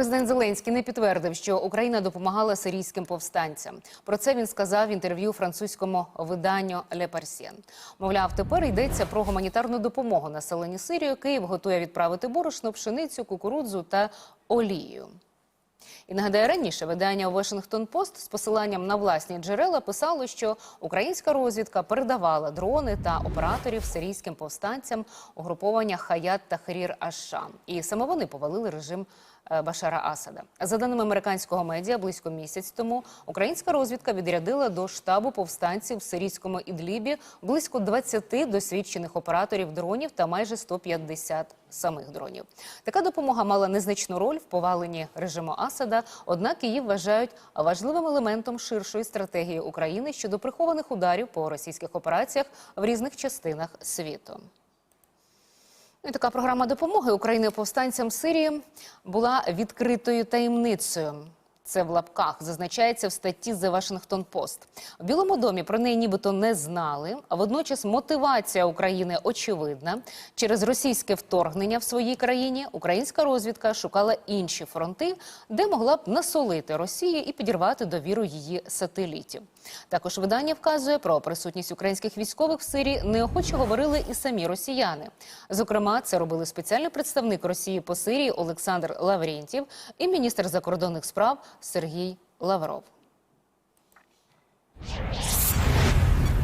Президент Зеленський не підтвердив, що Україна допомагала сирійським повстанцям. Про це він сказав в інтерв'ю французькому виданню «Ле Парсьєн». Мовляв, тепер йдеться про гуманітарну допомогу населенню Сирії. Київ готує відправити борошно, пшеницю, кукурудзу та олію. І нагадаю, раніше видання Washington Post з посиланням на власні джерела писало, що українська розвідка передавала дрони та операторів сирійським повстанцям угруповання Хаят та Хрір Аш-Шам. І саме вони повалили режим е, Башара Асада. За даними американського медіа, близько місяць тому українська розвідка відрядила до штабу повстанців в сирійському Ідлібі близько 20 досвідчених операторів дронів та майже 150 самих дронів. Така допомога мала незначну роль в поваленні режиму Асада. Однак її вважають важливим елементом ширшої стратегії України щодо прихованих ударів по російських операціях в різних частинах світу. Ну, І така програма допомоги України повстанцям Сирії була відкритою таємницею. Це в лапках зазначається в статті The Washington Post. В Білому домі про неї нібито не знали. А водночас мотивація України очевидна. Через російське вторгнення в своїй країні українська розвідка шукала інші фронти, де могла б насолити Росії і підірвати довіру її сателітів. Також видання вказує про присутність українських військових в Сирії. Неохоче говорили і самі росіяни. Зокрема, це робили спеціальний представник Росії по Сирії Олександр Лаврентів і міністр закордонних справ Сергій Лавров.